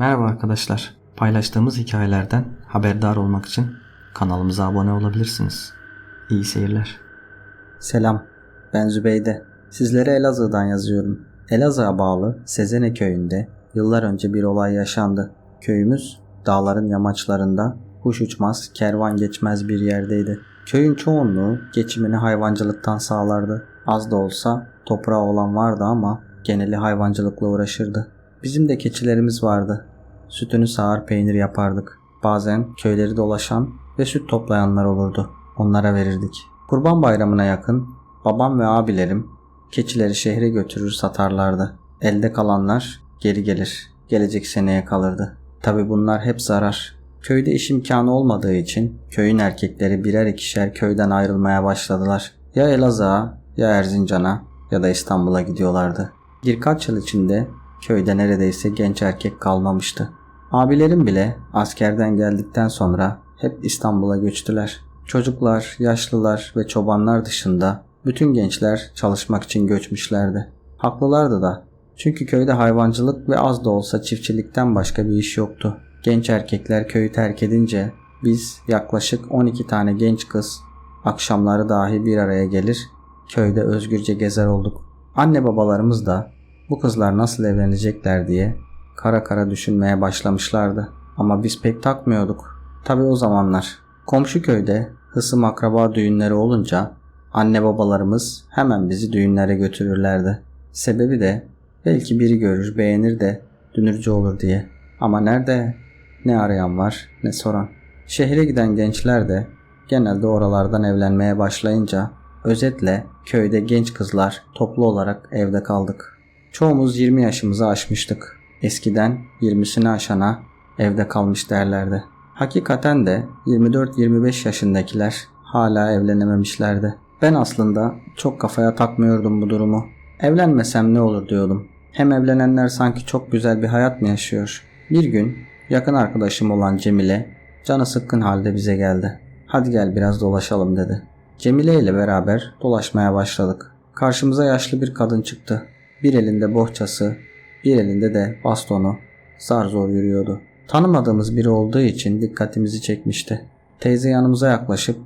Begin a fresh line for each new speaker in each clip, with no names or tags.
Merhaba arkadaşlar. Paylaştığımız hikayelerden haberdar olmak için kanalımıza abone olabilirsiniz. İyi seyirler.
Selam, ben Zübeyde. Sizlere Elazığ'dan yazıyorum. Elazığ'a bağlı Sezene köyünde yıllar önce bir olay yaşandı. Köyümüz dağların yamaçlarında kuş uçmaz, kervan geçmez bir yerdeydi. Köyün çoğunluğu geçimini hayvancılıktan sağlardı. Az da olsa toprağı olan vardı ama geneli hayvancılıkla uğraşırdı. Bizim de keçilerimiz vardı. Sütünü sağar peynir yapardık. Bazen köyleri dolaşan ve süt toplayanlar olurdu. Onlara verirdik. Kurban bayramına yakın babam ve abilerim keçileri şehre götürür satarlardı. Elde kalanlar geri gelir. Gelecek seneye kalırdı. Tabi bunlar hep zarar. Köyde iş imkanı olmadığı için köyün erkekleri birer ikişer köyden ayrılmaya başladılar. Ya Elazığ'a ya Erzincan'a ya da İstanbul'a gidiyorlardı. Birkaç yıl içinde köyde neredeyse genç erkek kalmamıştı. Abilerim bile askerden geldikten sonra hep İstanbul'a göçtüler. Çocuklar, yaşlılar ve çobanlar dışında bütün gençler çalışmak için göçmüşlerdi. Haklılardı da. Çünkü köyde hayvancılık ve az da olsa çiftçilikten başka bir iş yoktu. Genç erkekler köyü terk edince biz yaklaşık 12 tane genç kız akşamları dahi bir araya gelir köyde özgürce gezer olduk. Anne babalarımız da bu kızlar nasıl evlenecekler diye kara kara düşünmeye başlamışlardı. Ama biz pek takmıyorduk. Tabi o zamanlar. Komşu köyde hısım akraba düğünleri olunca anne babalarımız hemen bizi düğünlere götürürlerdi. Sebebi de belki biri görür beğenir de dünürcü olur diye. Ama nerede ne arayan var ne soran. Şehre giden gençler de genelde oralardan evlenmeye başlayınca özetle köyde genç kızlar toplu olarak evde kaldık. Çoğumuz 20 yaşımızı aşmıştık. Eskiden 20'sini aşana evde kalmış derlerdi. Hakikaten de 24-25 yaşındakiler hala evlenememişlerdi. Ben aslında çok kafaya takmıyordum bu durumu. Evlenmesem ne olur diyordum. Hem evlenenler sanki çok güzel bir hayat mı yaşıyor? Bir gün yakın arkadaşım olan Cemile canı sıkkın halde bize geldi. Hadi gel biraz dolaşalım dedi. Cemile ile beraber dolaşmaya başladık. Karşımıza yaşlı bir kadın çıktı. Bir elinde bohçası, bir elinde de bastonu. Zar zor yürüyordu. Tanımadığımız biri olduğu için dikkatimizi çekmişti. Teyze yanımıza yaklaşıp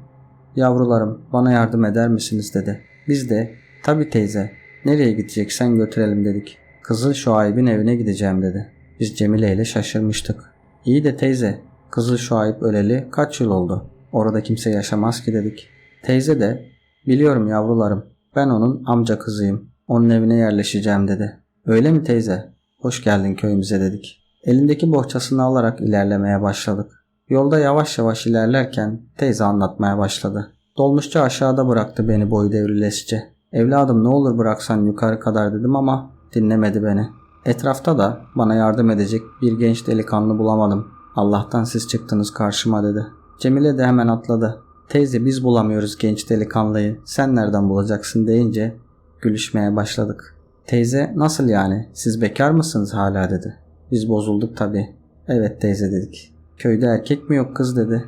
"Yavrularım, bana yardım eder misiniz?" dedi. Biz de "Tabi teyze, nereye gideceksen götürelim." dedik. Kızıl Şuayb'in evine gideceğim dedi. Biz Cemile ile şaşırmıştık. İyi de teyze, Kızıl Şuayb öleli kaç yıl oldu? Orada kimse yaşamaz ki dedik. Teyze de biliyorum yavrularım ben onun amca kızıyım. Onun evine yerleşeceğim dedi. Öyle mi teyze? Hoş geldin köyümüze dedik. Elindeki bohçasını alarak ilerlemeye başladık. Yolda yavaş yavaş ilerlerken teyze anlatmaya başladı. Dolmuşçu aşağıda bıraktı beni boyu devrilesice. Evladım ne olur bıraksan yukarı kadar dedim ama dinlemedi beni. Etrafta da bana yardım edecek bir genç delikanlı bulamadım. Allah'tan siz çıktınız karşıma dedi. Cemile de hemen atladı. Teyze biz bulamıyoruz genç delikanlıyı. Sen nereden bulacaksın deyince gülüşmeye başladık. Teyze nasıl yani siz bekar mısınız hala dedi. Biz bozulduk tabi. Evet teyze dedik. Köyde erkek mi yok kız dedi.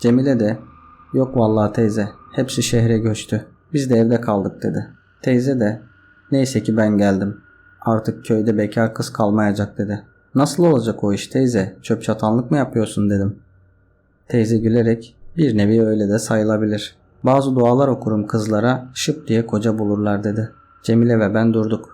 Cemile de yok vallahi teyze hepsi şehre göçtü. Biz de evde kaldık dedi. Teyze de neyse ki ben geldim. Artık köyde bekar kız kalmayacak dedi. Nasıl olacak o iş teyze? Çöp çatanlık mı yapıyorsun dedim. Teyze gülerek bir nevi öyle de sayılabilir. Bazı dualar okurum kızlara şıp diye koca bulurlar dedi. Cemile ve ben durduk.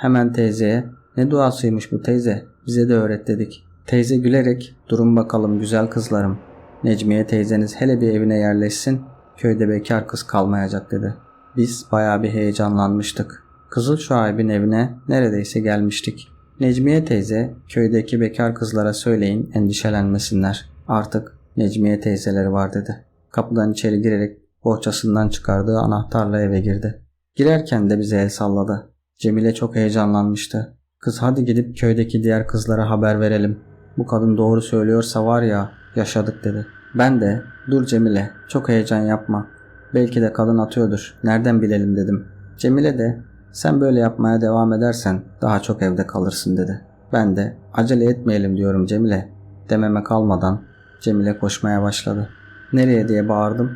Hemen teyzeye ne duasıymış bu teyze bize de öğret dedik. Teyze gülerek durun bakalım güzel kızlarım. Necmiye teyzeniz hele bir evine yerleşsin köyde bekar kız kalmayacak dedi. Biz baya bir heyecanlanmıştık. Kızıl Şuayb'in evine neredeyse gelmiştik. Necmiye teyze köydeki bekar kızlara söyleyin endişelenmesinler. Artık Necmiye teyzeleri var dedi. Kapıdan içeri girerek bohçasından çıkardığı anahtarla eve girdi. Girerken de bize el salladı. Cemile çok heyecanlanmıştı. Kız hadi gidip köydeki diğer kızlara haber verelim. Bu kadın doğru söylüyorsa var ya yaşadık dedi. Ben de dur Cemile çok heyecan yapma. Belki de kadın atıyordur. Nereden bilelim dedim. Cemile de sen böyle yapmaya devam edersen daha çok evde kalırsın dedi. Ben de acele etmeyelim diyorum Cemile. Dememe kalmadan Cemile koşmaya başladı. Nereye diye bağırdım.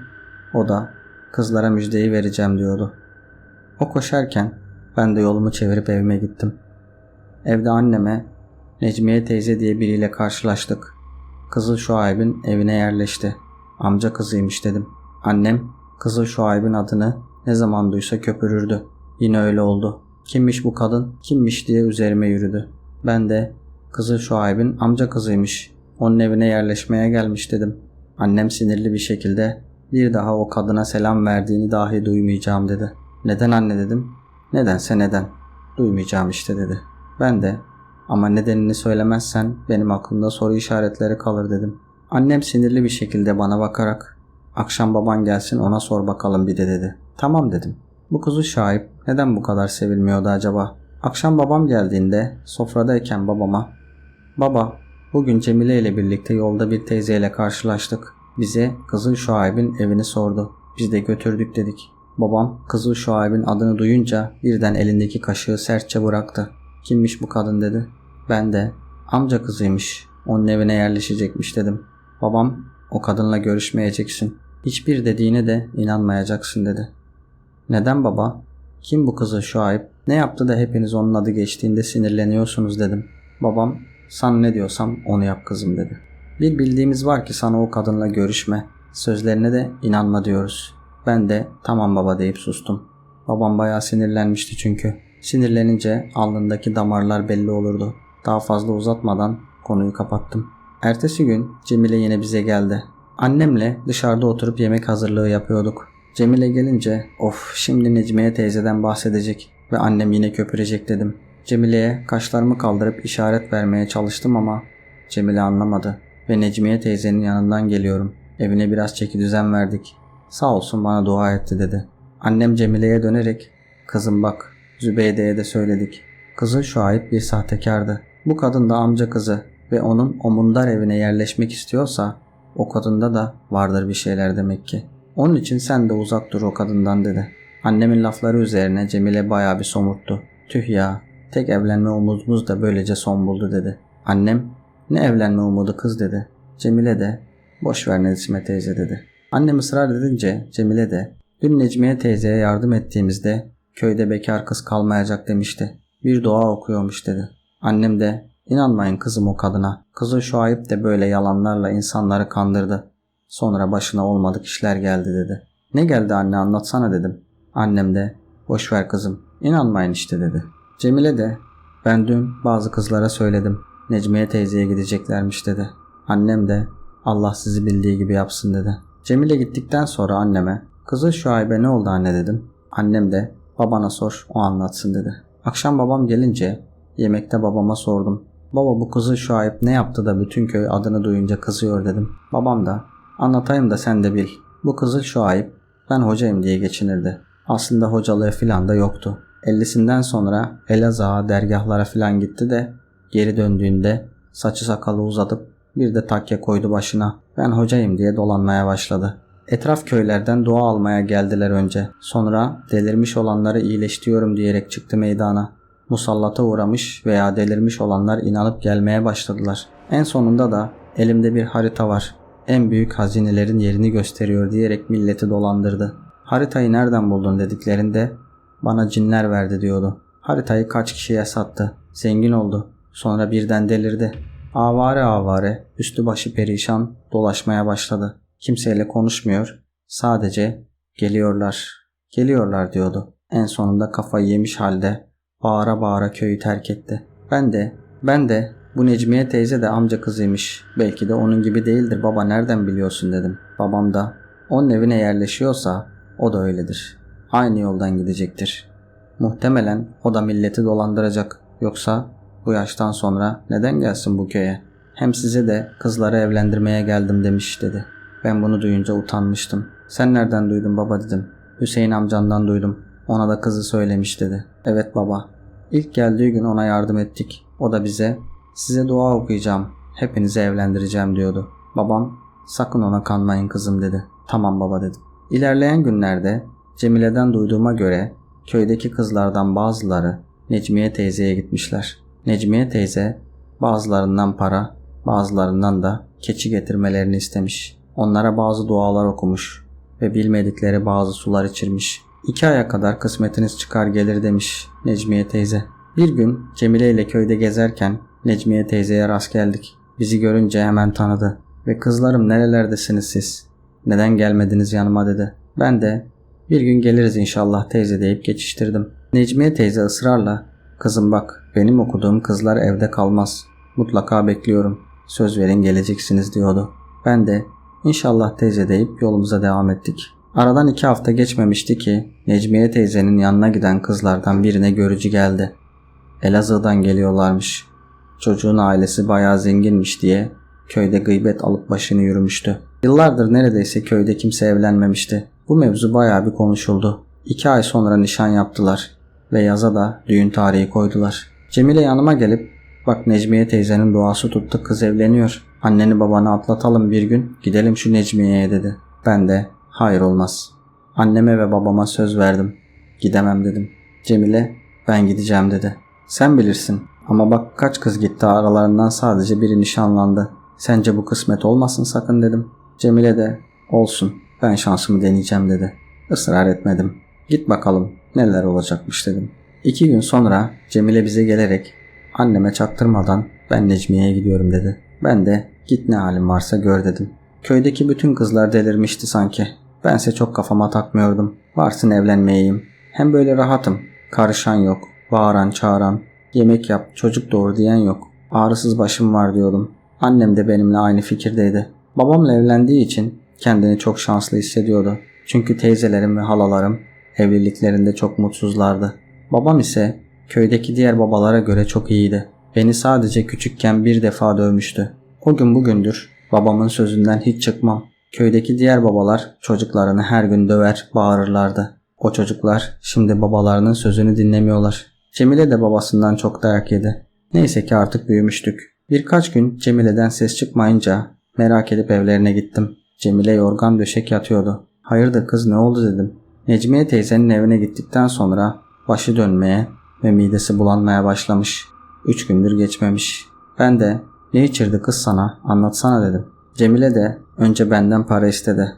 O da kızlara müjdeyi vereceğim diyordu. O koşarken ben de yolumu çevirip evime gittim. Evde anneme Necmiye teyze diye biriyle karşılaştık. Kızıl Şuayb'in evine yerleşti. Amca kızıymış dedim. Annem Kızıl Şuayb'in adını ne zaman duysa köpürürdü. Yine öyle oldu. Kimmiş bu kadın, kimmiş diye üzerime yürüdü. Ben de Kızıl Şuayb'in amca kızıymış. Onun evine yerleşmeye gelmiş dedim. Annem sinirli bir şekilde bir daha o kadına selam verdiğini dahi duymayacağım dedi. Neden anne dedim. Nedense neden. Duymayacağım işte dedi. Ben de ama nedenini söylemezsen benim aklımda soru işaretleri kalır dedim. Annem sinirli bir şekilde bana bakarak akşam baban gelsin ona sor bakalım bir de dedi. Tamam dedim. Bu kuzu şahip neden bu kadar sevilmiyordu acaba? Akşam babam geldiğinde sofradayken babama Baba bugün Cemile ile birlikte yolda bir teyzeyle karşılaştık. Bize Kızıl Şuayb'in evini sordu. Biz de götürdük dedik. Babam Kızıl Şuayb'in adını duyunca birden elindeki kaşığı sertçe bıraktı. Kimmiş bu kadın dedi. Ben de amca kızıymış. Onun evine yerleşecekmiş dedim. Babam o kadınla görüşmeyeceksin. Hiçbir dediğine de inanmayacaksın dedi. Neden baba? Kim bu kızı Şuayb? Ne yaptı da hepiniz onun adı geçtiğinde sinirleniyorsunuz dedim. Babam sana ne diyorsam onu yap kızım dedi. Bir bildiğimiz var ki sana o kadınla görüşme. Sözlerine de inanma diyoruz. Ben de tamam baba deyip sustum. Babam bayağı sinirlenmişti çünkü. Sinirlenince alnındaki damarlar belli olurdu. Daha fazla uzatmadan konuyu kapattım. Ertesi gün Cemile yine bize geldi. Annemle dışarıda oturup yemek hazırlığı yapıyorduk. Cemile gelince of şimdi Necmiye teyzeden bahsedecek ve annem yine köpürecek dedim. Cemile'ye kaşlarımı kaldırıp işaret vermeye çalıştım ama Cemile anlamadı ve Necmiye teyzenin yanından geliyorum. Evine biraz çeki düzen verdik. Sağ olsun bana dua etti dedi. Annem Cemile'ye dönerek kızım bak Zübeyde'ye de söyledik. Kızı Şuayb bir sahtekardı. Bu kadın da amca kızı ve onun o mundar evine yerleşmek istiyorsa o kadında da vardır bir şeyler demek ki. Onun için sen de uzak dur o kadından dedi. Annemin lafları üzerine Cemile baya bir somurttu. Tüh ya tek evlenme umudumuz da böylece son buldu dedi. Annem ne evlenme umudu kız dedi. Cemile de boş ver Necime teyze dedi. Annem ısrar edince Cemile de dün Necmiye teyzeye yardım ettiğimizde köyde bekar kız kalmayacak demişti. Bir dua okuyormuş dedi. Annem de inanmayın kızım o kadına. Kızı şu ayıp de böyle yalanlarla insanları kandırdı. Sonra başına olmadık işler geldi dedi. Ne geldi anne anlatsana dedim. Annem de boş ver kızım inanmayın işte dedi. Cemile de ben dün bazı kızlara söyledim. Necmiye teyzeye gideceklermiş dedi. Annem de Allah sizi bildiği gibi yapsın dedi. Cemile gittikten sonra anneme kızı Şuayb'e ne oldu anne dedim. Annem de babana sor o anlatsın dedi. Akşam babam gelince yemekte babama sordum. Baba bu kızı Şuayb ne yaptı da bütün köy adını duyunca kızıyor dedim. Babam da anlatayım da sen de bil. Bu kızıl Şuayb ben hocayım diye geçinirdi. Aslında hocalığı filan da yoktu. 50'sinden sonra Elazığ'a dergahlara filan gitti de geri döndüğünde saçı sakalı uzatıp bir de takke koydu başına. Ben hocayım diye dolanmaya başladı. Etraf köylerden dua almaya geldiler önce. Sonra delirmiş olanları iyileştiriyorum diyerek çıktı meydana. Musallata uğramış veya delirmiş olanlar inanıp gelmeye başladılar. En sonunda da elimde bir harita var. En büyük hazinelerin yerini gösteriyor diyerek milleti dolandırdı. Haritayı nereden buldun dediklerinde bana cinler verdi diyordu. Haritayı kaç kişiye sattı. Zengin oldu. Sonra birden delirdi. Avare avare, üstü başı perişan dolaşmaya başladı. Kimseyle konuşmuyor. Sadece geliyorlar, geliyorlar diyordu. En sonunda kafayı yemiş halde bağıra bağıra köyü terk etti. Ben de, ben de bu Necmiye teyze de amca kızıymış. Belki de onun gibi değildir baba nereden biliyorsun dedim. Babam da onun evine yerleşiyorsa o da öyledir. Aynı yoldan gidecektir. Muhtemelen o da milleti dolandıracak. Yoksa bu yaştan sonra neden gelsin bu köye? Hem size de kızları evlendirmeye geldim demiş dedi. Ben bunu duyunca utanmıştım. Sen nereden duydun baba dedim. Hüseyin amcandan duydum. Ona da kızı söylemiş dedi. Evet baba. İlk geldiği gün ona yardım ettik. O da bize size dua okuyacağım. Hepinizi evlendireceğim diyordu. Babam sakın ona kanmayın kızım dedi. Tamam baba dedim. İlerleyen günlerde Cemile'den duyduğuma göre köydeki kızlardan bazıları Necmiye teyzeye gitmişler. Necmiye teyze bazılarından para, bazılarından da keçi getirmelerini istemiş. Onlara bazı dualar okumuş ve bilmedikleri bazı sular içirmiş. İki aya kadar kısmetiniz çıkar gelir demiş Necmiye teyze. Bir gün Cemile ile köyde gezerken Necmiye teyzeye rast geldik. Bizi görünce hemen tanıdı. Ve kızlarım nerelerdesiniz siz? Neden gelmediniz yanıma dedi. Ben de bir gün geliriz inşallah teyze deyip geçiştirdim. Necmiye teyze ısrarla kızım bak benim okuduğum kızlar evde kalmaz. Mutlaka bekliyorum. Söz verin geleceksiniz diyordu. Ben de inşallah teyze deyip yolumuza devam ettik. Aradan iki hafta geçmemişti ki Necmiye teyzenin yanına giden kızlardan birine görücü geldi. Elazığ'dan geliyorlarmış. Çocuğun ailesi bayağı zenginmiş diye köyde gıybet alıp başını yürümüştü. Yıllardır neredeyse köyde kimse evlenmemişti. Bu mevzu bayağı bir konuşuldu. İki ay sonra nişan yaptılar ve yaza da düğün tarihi koydular. Cemile yanıma gelip bak Necmiye teyzenin duası tuttu kız evleniyor. Anneni babanı atlatalım bir gün gidelim şu Necmiye'ye dedi. Ben de hayır olmaz. Anneme ve babama söz verdim. Gidemem dedim. Cemile ben gideceğim dedi. Sen bilirsin ama bak kaç kız gitti aralarından sadece biri nişanlandı. Sence bu kısmet olmasın sakın dedim. Cemile de olsun ben şansımı deneyeceğim dedi. Israr etmedim. Git bakalım neler olacakmış dedim. İki gün sonra Cemile bize gelerek anneme çaktırmadan ben Necmiye'ye gidiyorum dedi. Ben de git ne halin varsa gör dedim. Köydeki bütün kızlar delirmişti sanki. Bense çok kafama takmıyordum. Varsın evlenmeyeyim. Hem böyle rahatım. Karışan yok. Bağıran çağıran. Yemek yap çocuk doğur diyen yok. Ağrısız başım var diyordum. Annem de benimle aynı fikirdeydi. Babamla evlendiği için kendini çok şanslı hissediyordu. Çünkü teyzelerim ve halalarım evliliklerinde çok mutsuzlardı. Babam ise köydeki diğer babalara göre çok iyiydi. Beni sadece küçükken bir defa dövmüştü. O gün bugündür babamın sözünden hiç çıkmam. Köydeki diğer babalar çocuklarını her gün döver, bağırırlardı. O çocuklar şimdi babalarının sözünü dinlemiyorlar. Cemile de babasından çok dayak yedi. Neyse ki artık büyümüştük. Birkaç gün Cemile'den ses çıkmayınca merak edip evlerine gittim. Cemile yorgan döşek yatıyordu. Hayırdır kız ne oldu dedim. Necmiye teyzenin evine gittikten sonra başı dönmeye ve midesi bulanmaya başlamış. Üç gündür geçmemiş. Ben de ne içirdi kız sana anlatsana dedim. Cemile de önce benden para istedi.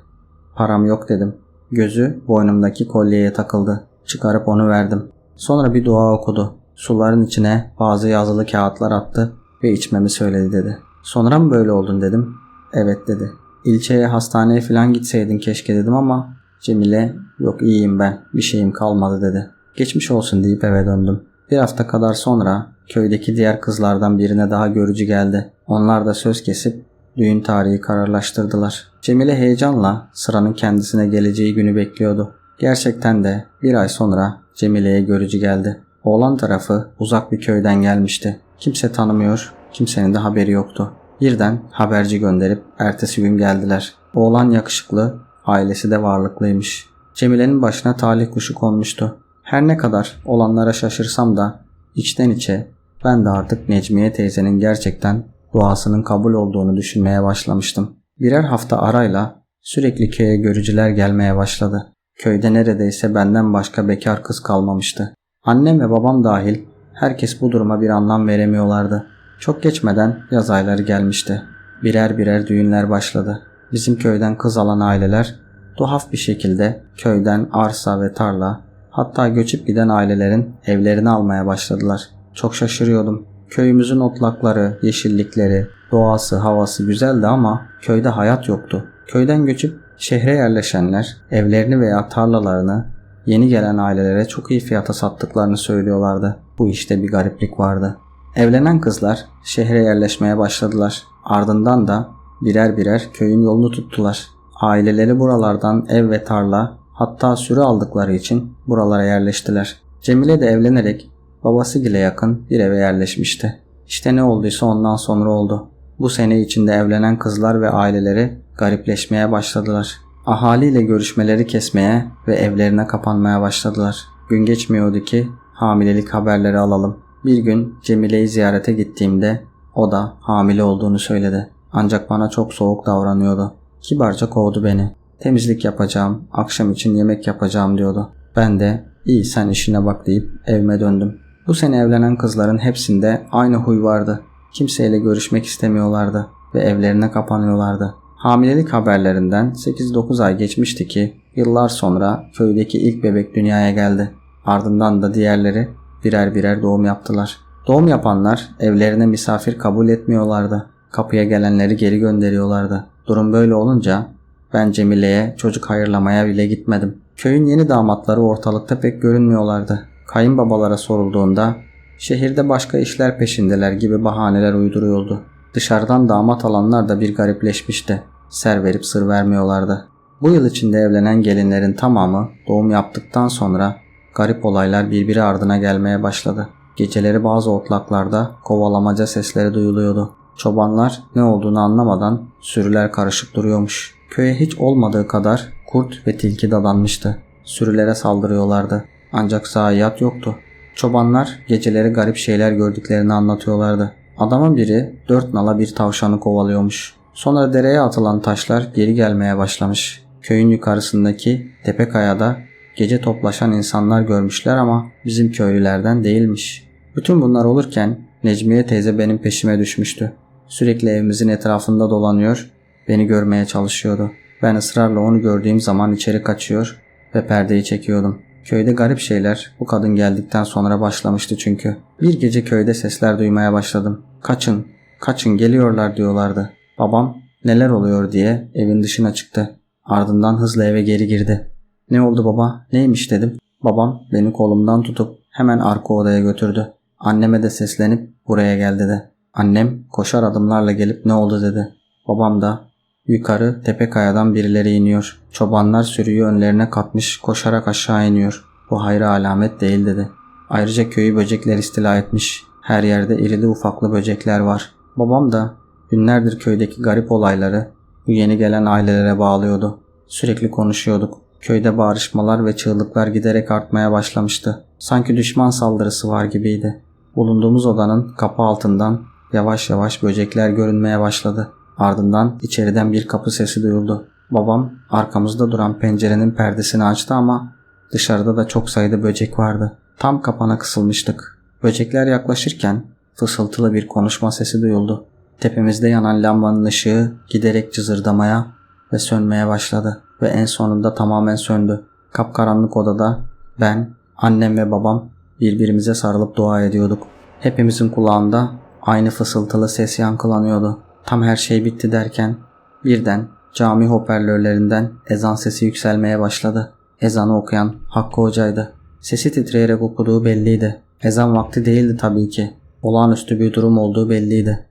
Param yok dedim. Gözü boynumdaki kolyeye takıldı. Çıkarıp onu verdim. Sonra bir dua okudu. Suların içine bazı yazılı kağıtlar attı ve içmemi söyledi dedi. Sonra mı böyle oldun dedim. Evet dedi. İlçeye hastaneye falan gitseydin keşke dedim ama Cemile yok iyiyim ben bir şeyim kalmadı dedi. Geçmiş olsun deyip eve döndüm. Bir hafta kadar sonra köydeki diğer kızlardan birine daha görücü geldi. Onlar da söz kesip düğün tarihi kararlaştırdılar. Cemile heyecanla sıranın kendisine geleceği günü bekliyordu. Gerçekten de bir ay sonra Cemile'ye görücü geldi. Oğlan tarafı uzak bir köyden gelmişti. Kimse tanımıyor, kimsenin de haberi yoktu. Birden haberci gönderip ertesi gün geldiler. Oğlan yakışıklı, ailesi de varlıklıymış. Cemile'nin başına talih kuşu konmuştu. Her ne kadar olanlara şaşırsam da içten içe ben de artık Necmiye teyzenin gerçekten duasının kabul olduğunu düşünmeye başlamıştım. Birer hafta arayla sürekli köye görücüler gelmeye başladı. Köyde neredeyse benden başka bekar kız kalmamıştı. Annem ve babam dahil herkes bu duruma bir anlam veremiyorlardı. Çok geçmeden yaz ayları gelmişti. Birer birer düğünler başladı. Bizim köyden kız alan aileler tuhaf bir şekilde köyden arsa ve tarla hatta göçüp giden ailelerin evlerini almaya başladılar. Çok şaşırıyordum. Köyümüzün otlakları, yeşillikleri, doğası, havası güzeldi ama köyde hayat yoktu. Köyden göçüp şehre yerleşenler evlerini veya tarlalarını yeni gelen ailelere çok iyi fiyata sattıklarını söylüyorlardı. Bu işte bir gariplik vardı. Evlenen kızlar şehre yerleşmeye başladılar. Ardından da birer birer köyün yolunu tuttular. Aileleri buralardan ev ve tarla hatta sürü aldıkları için buralara yerleştiler. Cemile de evlenerek babası ile yakın bir eve yerleşmişti. İşte ne olduysa ondan sonra oldu. Bu sene içinde evlenen kızlar ve aileleri garipleşmeye başladılar. Ahaliyle görüşmeleri kesmeye ve evlerine kapanmaya başladılar. Gün geçmiyordu ki hamilelik haberleri alalım. Bir gün Cemile'yi ziyarete gittiğimde o da hamile olduğunu söyledi. Ancak bana çok soğuk davranıyordu. Kibarca kovdu beni. Temizlik yapacağım, akşam için yemek yapacağım diyordu. Ben de iyi sen işine bak deyip evime döndüm. Bu sene evlenen kızların hepsinde aynı huy vardı. Kimseyle görüşmek istemiyorlardı ve evlerine kapanıyorlardı. Hamilelik haberlerinden 8-9 ay geçmişti ki yıllar sonra köydeki ilk bebek dünyaya geldi. Ardından da diğerleri birer birer doğum yaptılar. Doğum yapanlar evlerine misafir kabul etmiyorlardı. Kapıya gelenleri geri gönderiyorlardı. Durum böyle olunca ben Cemile'ye çocuk hayırlamaya bile gitmedim. Köyün yeni damatları ortalıkta pek görünmüyorlardı. Kayınbabalara sorulduğunda şehirde başka işler peşindeler gibi bahaneler uyduruyordu. Dışarıdan damat alanlar da bir garipleşmişti. Ser verip sır vermiyorlardı. Bu yıl içinde evlenen gelinlerin tamamı doğum yaptıktan sonra garip olaylar birbiri ardına gelmeye başladı. Geceleri bazı otlaklarda kovalamaca sesleri duyuluyordu. Çobanlar ne olduğunu anlamadan sürüler karışık duruyormuş. Köye hiç olmadığı kadar kurt ve tilki dadanmıştı. Sürülere saldırıyorlardı. Ancak zayiat yoktu. Çobanlar geceleri garip şeyler gördüklerini anlatıyorlardı. Adamın biri dört nala bir tavşanı kovalıyormuş. Sonra dereye atılan taşlar geri gelmeye başlamış. Köyün yukarısındaki tepe kayada gece toplaşan insanlar görmüşler ama bizim köylülerden değilmiş. Bütün bunlar olurken Necmiye teyze benim peşime düşmüştü. Sürekli evimizin etrafında dolanıyor, beni görmeye çalışıyordu. Ben ısrarla onu gördüğüm zaman içeri kaçıyor ve perdeyi çekiyordum. Köyde garip şeyler bu kadın geldikten sonra başlamıştı çünkü. Bir gece köyde sesler duymaya başladım. Kaçın, kaçın geliyorlar diyorlardı. Babam neler oluyor diye evin dışına çıktı. Ardından hızla eve geri girdi. Ne oldu baba? Neymiş dedim. Babam beni kolumdan tutup hemen arka odaya götürdü. Anneme de seslenip buraya gel dedi. Annem koşar adımlarla gelip ne oldu dedi. Babam da yukarı tepe kayadan birileri iniyor. Çobanlar sürüyü önlerine katmış koşarak aşağı iniyor. Bu hayra alamet değil dedi. Ayrıca köyü böcekler istila etmiş. Her yerde irili ufaklı böcekler var. Babam da günlerdir köydeki garip olayları bu yeni gelen ailelere bağlıyordu. Sürekli konuşuyorduk. Köyde bağrışmalar ve çığlıklar giderek artmaya başlamıştı. Sanki düşman saldırısı var gibiydi. Bulunduğumuz odanın kapı altından yavaş yavaş böcekler görünmeye başladı. Ardından içeriden bir kapı sesi duyuldu. Babam arkamızda duran pencerenin perdesini açtı ama dışarıda da çok sayıda böcek vardı. Tam kapana kısılmıştık. Böcekler yaklaşırken fısıltılı bir konuşma sesi duyuldu. Tepemizde yanan lambanın ışığı giderek cızırdamaya ve sönmeye başladı ve en sonunda tamamen söndü. Kapkaranlık odada ben, annem ve babam birbirimize sarılıp dua ediyorduk. Hepimizin kulağında aynı fısıltılı ses yankılanıyordu. Tam her şey bitti derken birden cami hoparlörlerinden ezan sesi yükselmeye başladı. Ezanı okuyan Hakkı Hoca'ydı. Sesi titreyerek okuduğu belliydi. Ezan vakti değildi tabii ki. Olağanüstü bir durum olduğu belliydi.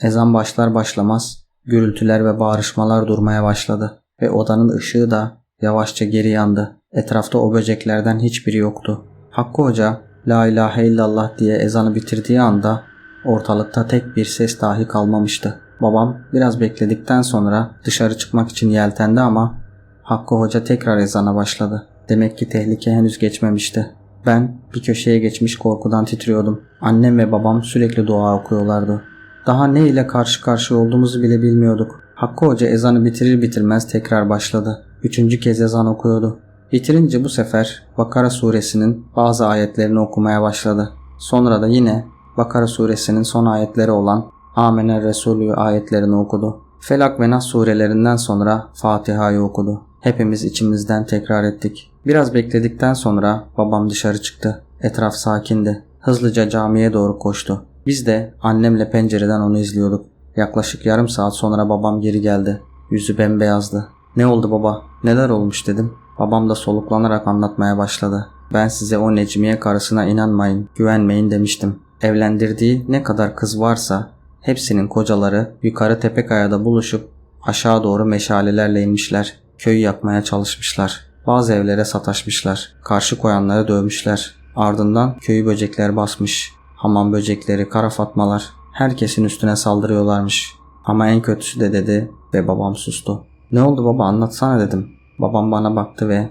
Ezan başlar başlamaz gürültüler ve bağrışmalar durmaya başladı ve odanın ışığı da yavaşça geri yandı. Etrafta o böceklerden hiçbiri yoktu. Hakkı Hoca La ilahe illallah diye ezanı bitirdiği anda ortalıkta tek bir ses dahi kalmamıştı. Babam biraz bekledikten sonra dışarı çıkmak için yeltendi ama Hakkı Hoca tekrar ezana başladı. Demek ki tehlike henüz geçmemişti. Ben bir köşeye geçmiş korkudan titriyordum. Annem ve babam sürekli dua okuyorlardı. Daha ne ile karşı karşıya olduğumuzu bile bilmiyorduk. Hakkı Hoca ezanı bitirir bitirmez tekrar başladı. Üçüncü kez ezan okuyordu. Bitirince bu sefer Bakara suresinin bazı ayetlerini okumaya başladı. Sonra da yine Bakara suresinin son ayetleri olan Amener Resulü ayetlerini okudu. Felak ve Nas surelerinden sonra Fatiha'yı okudu. Hepimiz içimizden tekrar ettik. Biraz bekledikten sonra babam dışarı çıktı. Etraf sakindi. Hızlıca camiye doğru koştu. Biz de annemle pencereden onu izliyorduk. Yaklaşık yarım saat sonra babam geri geldi. Yüzü bembeyazdı. Ne oldu baba? Neler olmuş dedim. Babam da soluklanarak anlatmaya başladı. Ben size o Necmiye karısına inanmayın, güvenmeyin demiştim. Evlendirdiği ne kadar kız varsa hepsinin kocaları yukarı Tepekaya'da buluşup aşağı doğru meşalelerle inmişler. Köyü yakmaya çalışmışlar. Bazı evlere sataşmışlar. Karşı koyanları dövmüşler. Ardından köyü böcekler basmış. Hamam böcekleri, kara fatmalar herkesin üstüne saldırıyorlarmış. Ama en kötüsü de dedi ve babam sustu. Ne oldu baba anlatsana dedim. Babam bana baktı ve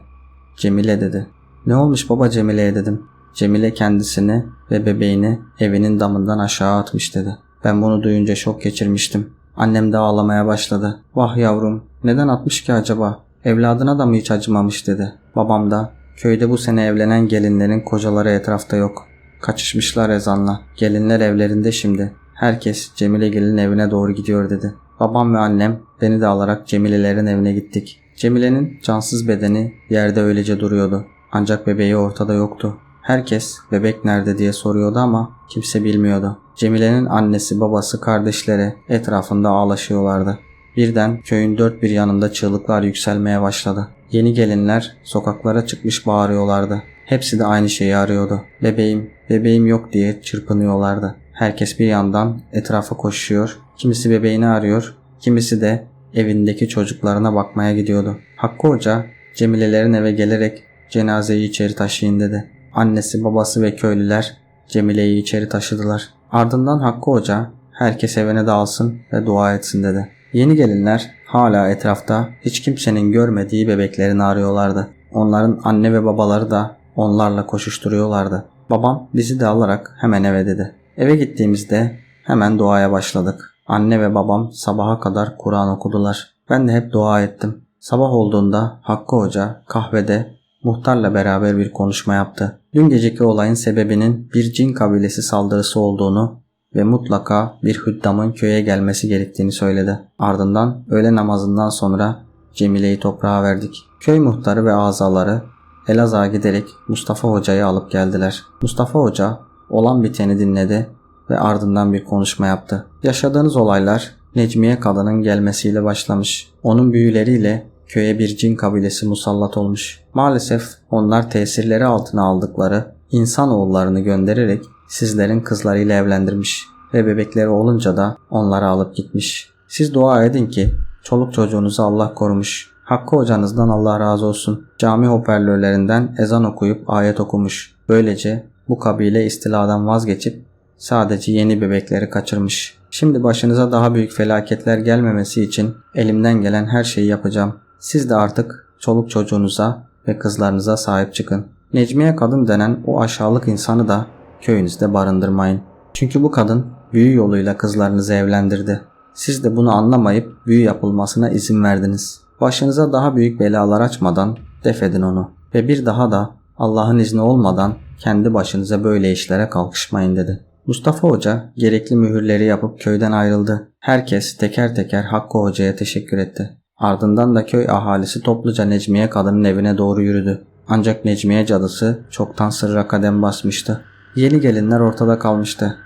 Cemile dedi. Ne olmuş baba Cemile'ye dedim. Cemile kendisini ve bebeğini evinin damından aşağı atmış dedi. Ben bunu duyunca şok geçirmiştim. Annem de ağlamaya başladı. Vah yavrum neden atmış ki acaba? Evladına da mı hiç acımamış dedi. Babam da köyde bu sene evlenen gelinlerin kocaları etrafta yok. Kaçışmışlar ezanla. Gelinler evlerinde şimdi. Herkes Cemile gelin evine doğru gidiyor dedi. Babam ve annem beni de alarak Cemile'lerin evine gittik. Cemile'nin cansız bedeni yerde öylece duruyordu. Ancak bebeği ortada yoktu. Herkes bebek nerede diye soruyordu ama kimse bilmiyordu. Cemile'nin annesi, babası, kardeşleri etrafında ağlaşıyorlardı. Birden köyün dört bir yanında çığlıklar yükselmeye başladı. Yeni gelinler sokaklara çıkmış bağırıyorlardı. Hepsi de aynı şeyi arıyordu. Bebeğim, bebeğim yok diye çırpınıyorlardı. Herkes bir yandan etrafa koşuyor. Kimisi bebeğini arıyor, kimisi de evindeki çocuklarına bakmaya gidiyordu. Hakkı Hoca Cemilelerin eve gelerek cenazeyi içeri taşıyın dedi. Annesi, babası ve köylüler Cemile'yi içeri taşıdılar. Ardından Hakkı Hoca herkes evine dağılsın ve dua etsin dedi. Yeni gelinler hala etrafta hiç kimsenin görmediği bebeklerini arıyorlardı. Onların anne ve babaları da onlarla koşuşturuyorlardı. Babam bizi de alarak hemen eve dedi. Eve gittiğimizde hemen duaya başladık. Anne ve babam sabaha kadar Kur'an okudular. Ben de hep dua ettim. Sabah olduğunda Hakkı Hoca kahvede muhtarla beraber bir konuşma yaptı. Dün geceki olayın sebebinin bir cin kabilesi saldırısı olduğunu ve mutlaka bir hüddamın köye gelmesi gerektiğini söyledi. Ardından öğle namazından sonra Cemile'yi toprağa verdik. Köy muhtarı ve azaları Elazığ'a giderek Mustafa Hoca'yı alıp geldiler. Mustafa Hoca olan biteni dinledi ve ardından bir konuşma yaptı. Yaşadığınız olaylar Necmiye kadının gelmesiyle başlamış. Onun büyüleriyle köye bir cin kabilesi musallat olmuş. Maalesef onlar tesirleri altına aldıkları insan oğullarını göndererek sizlerin kızlarıyla evlendirmiş ve bebekleri olunca da onları alıp gitmiş. Siz dua edin ki çoluk çocuğunuzu Allah korumuş. Hakkı hocanızdan Allah razı olsun. Cami hoparlörlerinden ezan okuyup ayet okumuş. Böylece bu kabile istiladan vazgeçip sadece yeni bebekleri kaçırmış. Şimdi başınıza daha büyük felaketler gelmemesi için elimden gelen her şeyi yapacağım. Siz de artık çoluk çocuğunuza ve kızlarınıza sahip çıkın. Necmiye kadın denen o aşağılık insanı da köyünüzde barındırmayın. Çünkü bu kadın büyü yoluyla kızlarınızı evlendirdi. Siz de bunu anlamayıp büyü yapılmasına izin verdiniz. Başınıza daha büyük belalar açmadan defedin onu. Ve bir daha da Allah'ın izni olmadan kendi başınıza böyle işlere kalkışmayın dedi. Mustafa Hoca gerekli mühürleri yapıp köyden ayrıldı. Herkes teker teker Hakkı Hoca'ya teşekkür etti. Ardından da köy ahalisi topluca Necmiye kadının evine doğru yürüdü. Ancak Necmiye cadısı çoktan sırra kadem basmıştı. Yeni gelinler ortada kalmıştı.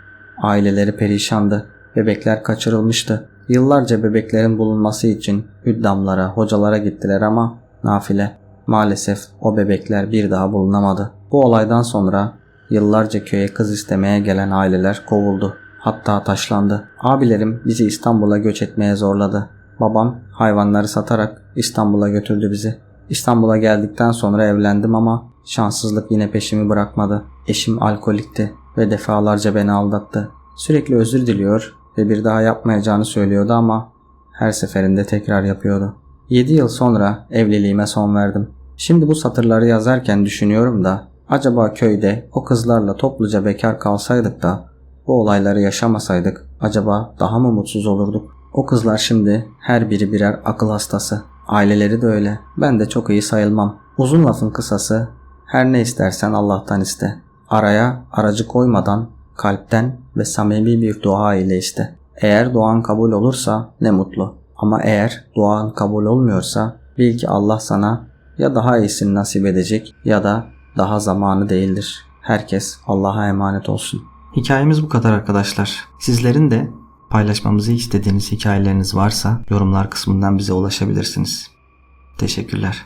Aileleri perişandı. Bebekler kaçırılmıştı. Yıllarca bebeklerin bulunması için hüddamlara, hocalara gittiler ama nafile. Maalesef o bebekler bir daha bulunamadı. Bu olaydan sonra yıllarca köye kız istemeye gelen aileler kovuldu. Hatta taşlandı. Abilerim bizi İstanbul'a göç etmeye zorladı. Babam hayvanları satarak İstanbul'a götürdü bizi. İstanbul'a geldikten sonra evlendim ama şanssızlık yine peşimi bırakmadı. Eşim alkolikti ve defalarca beni aldattı. Sürekli özür diliyor ve bir daha yapmayacağını söylüyordu ama her seferinde tekrar yapıyordu. 7 yıl sonra evliliğime son verdim. Şimdi bu satırları yazarken düşünüyorum da acaba köyde o kızlarla topluca bekar kalsaydık da bu olayları yaşamasaydık acaba daha mı mutsuz olurduk? O kızlar şimdi her biri birer akıl hastası. Aileleri de öyle. Ben de çok iyi sayılmam. Uzun lafın kısası her ne istersen Allah'tan iste. Araya aracı koymadan kalpten ve samimi bir dua ile iste. Eğer duan kabul olursa ne mutlu. Ama eğer duan kabul olmuyorsa bil ki Allah sana ya daha iyisini nasip edecek ya da daha zamanı değildir. Herkes Allah'a emanet olsun.
Hikayemiz bu kadar arkadaşlar. Sizlerin de paylaşmamızı istediğiniz hikayeleriniz varsa yorumlar kısmından bize ulaşabilirsiniz. Teşekkürler.